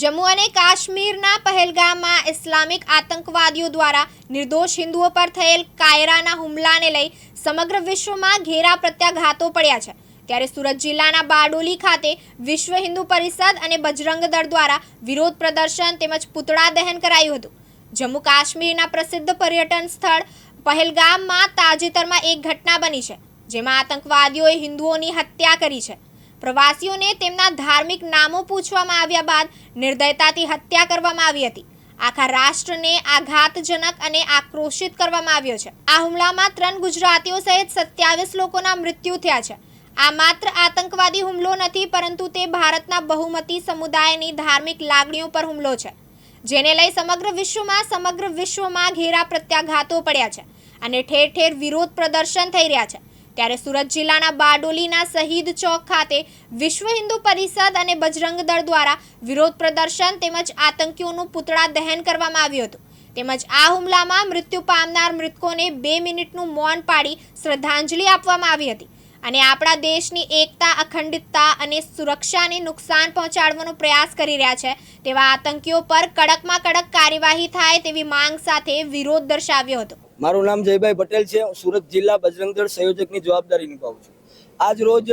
જમ્મુ અને કાશ્મીરના પહેલગામમાં ઇસ્લામિક આતંકવાદીઓ દ્વારા નિર્દોષ હિન્દુઓ પર થયેલ કાયરાના હુમલાને લઈ સમગ્ર વિશ્વમાં ઘેરા પ્રત્યાઘાતો પડ્યા છે. ત્યારે સુરત જિલ્લાના બારડોલી ખાતે વિશ્વ હિન્દુ પરિષદ અને બજરંગ દળ દ્વારા વિરોધ પ્રદર્શન તેમજ પૂતળા દહન કરાયું હતું. જમ્મુ કાશ્મીરના પ્રસિદ્ધ પર્યટન સ્થળ પહેલગામમાં તાજેતરમાં એક ઘટના બની છે, જેમાં આતંકવાદીઓએ હિન્દુઓની હત્યા કરી છે. પ્રવાસીઓને તેમના ધાર્મિક નામો પૂછવામાં આવ્યા બાદ નિર્દયતાથી હત્યા કરવામાં આવી હતી. આખા રાષ્ટ્રને આઘાતજનક અને આક્રોશિત કરવામાં આવ્યો છે. આ હુમલામાં ત્રણ ગુજરાતીઓ સહિત સત્યાવીસ લોકોના મૃત્યુ થયા છે. આ માત્ર આતંકવાદી હુમલો નથી, પરંતુ તે ભારતના બહુમતી સમુદાયની ધાર્મિક લાગણીઓ પર હુમલો છે, જેને લઈ સમગ્ર વિશ્વમાં સમગ્ર વિશ્વમાં ઘેરા પ્રત્યાઘાતો પડ્યા છે અને ઠેર ઠેર વિરોધ પ્રદર્શન થઈ રહ્યા છે. ત્યારે સુરત જિલ્લાના બારડોલીના શહીદ ચોક ખાતે વિશ્વ હિન્દુ પરિષદ અને બજરંગ દળ દ્વારા વિરોધ પ્રદર્શન તેમજ આતંકીઓનું પુતળા દહન કરવામાં આવ્યું હતું. તેમજ આ હુમલામાં મૃત્યુ પામનાર મૃતકોને બે મિનિટનું મૌન પાડી શ્રદ્ધાંજલિ આપવામાં આવી હતી અને આપણા દેશની એકતા, અખંડિતતા અને સુરક્ષાને નુકસાન પહોંચાડવાનો પ્રયાસ કરી રહ્યા છે તેવા આતંકીઓ પર કડકમાં કડક કાર્યવાહી થાય તેવી માંગ સાથે વિરોધ દર્શાવ્યો હતો. મારું નામ જયભાઈ પટેલ છે. હું સુરત જિલ્લા બજરંગદળ સંયોજકની જવાબદારી નિભાવું છું. આજ રોજ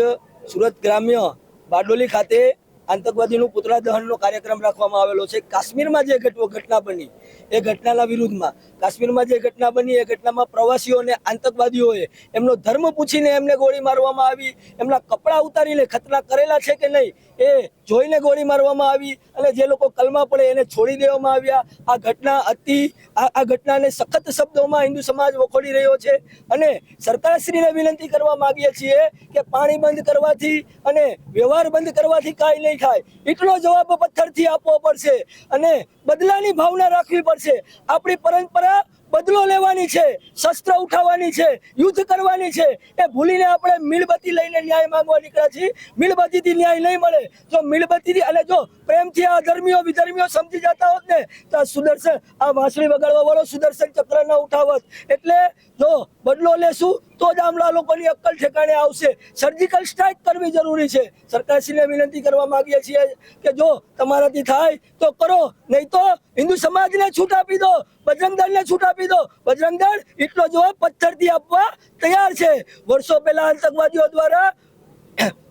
સુરત ગ્રામ્ય બારડોલી ખાતે આતંકવાદીનું પુતળા દહનનો કાર્યક્રમ રાખવામાં આવેલો છે. કાશ્મીરમાં જે ઘટ- ઘટના બની, એ ઘટનાના વિરુદ્ધમાં, કાશ્મીરમાં જે ઘટના બની, એ ઘટનામાં પ્રવાસીઓને, આતંકવાદીઓએ એમનો ધર્મ પૂછીને એમને ગોળી મારવામાં આવી, એમના કપડાં ઉતારીને ખતરા કરેલા છે કે નહીં, એ જોઈને ગોળી મારવામાં આવી અને જે લોકો કલમા પડે એને છોડી દેવામાં આવ્યા. આ ઘટના અતિ, આ ઘટનાને સખત શબ્દોમાં હિન્દુ સમાજ વખોડી રહ્યો છે અને સરકારશ્રીને વિનંતી કરવા માગીએ છીએ કે પાણી બંધ કરવાથી અને વ્યવહાર બંધ કરવાથી કાંઈ નહીં થાય. એટલો જવાબ પથ્થરથી આપવો પડશે અને બદલાની ભાવના રાખવી પડશે. આપણી પરંપરા બદલો લેવાની છે, શસ્ત્ર ઉઠાવવાની છે, યુદ્ધ કરવાની છે. એ ભૂલીને આપણે મીણબત્તી લઈને ન્યાય માંગવા નીકળ્યા છીએ. મીણબત્તીથી ન્યાય નહીં મળે. જો મીણબત્તીથી અને જો પ્રેમથી આ ધર્મીઓ વિધર્મીઓ સમજી જતા હોત ને, તો આ સુદર્શન, આ વાંસળી વગાડવા વાળો સુદર્શન ચક્ર ન ઉઠાવત. એટલે જો બદલો લેશું તો જ આમલા લોકોની અક્કલ ઠેકાણે આવશે. સર્જિકલ સ્ટ્રાઇક કરવી જરૂરી છે. સરકારશ્રીને વિનંતી કરવા માંગીએ છીએ કે જો તમારાથી થાય તો કરો, નહીં તો હિન્દુ સમાજને છૂટ આપી દો, બજરંગ છૂટ આપી દો. બજરંગ એટલો જવાબ પથ્થરથી આપવા તૈયાર છે. વર્ષો પહેલા આતંકવાદીઓ દ્વારા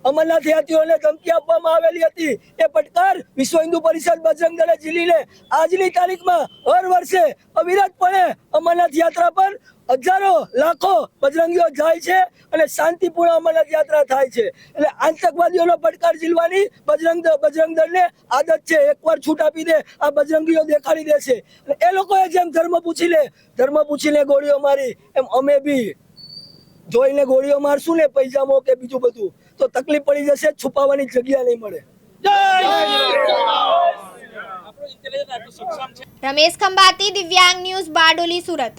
અમરનાથ યાત્રીઓને ધમકી આપવામાં આવેલી હતી. એ પડકાર વિશ્વ હિન્દુ પરિષદ બજરંગ દળે ઝીલીને આજની તારીખમાં હર વર્ષે અવિરતપણે અમરનાથ યાત્રા પર હજારો લાખો બજરંગીઓ જાય છે અને શાંતિપૂર્ણ અમરનાથ યાત્રા થાય છે. એટલે આતંકવાદીઓનો પડકાર ઝીલવાની બજરંગ બજરંગ દળને આદત છે. એકવાર છૂટ આપી દે, આ બજરંગીઓ દેખાડી દેશે. એ લોકોએ જેમ ધર્મ પૂછી લે, ધર્મ પૂછીને ગોળીઓ મારી, એમ અમે બી જોઈને ગોળીઓ મારશું ને પૈજામો કે બીજું બધું તો તકલીફ પડી જશે છુપાવવાની જગ્યા નહીં મળે. રમેશ ખંભાતી દિવ્યાંગ ન્યૂઝ બારડોલી સુરત.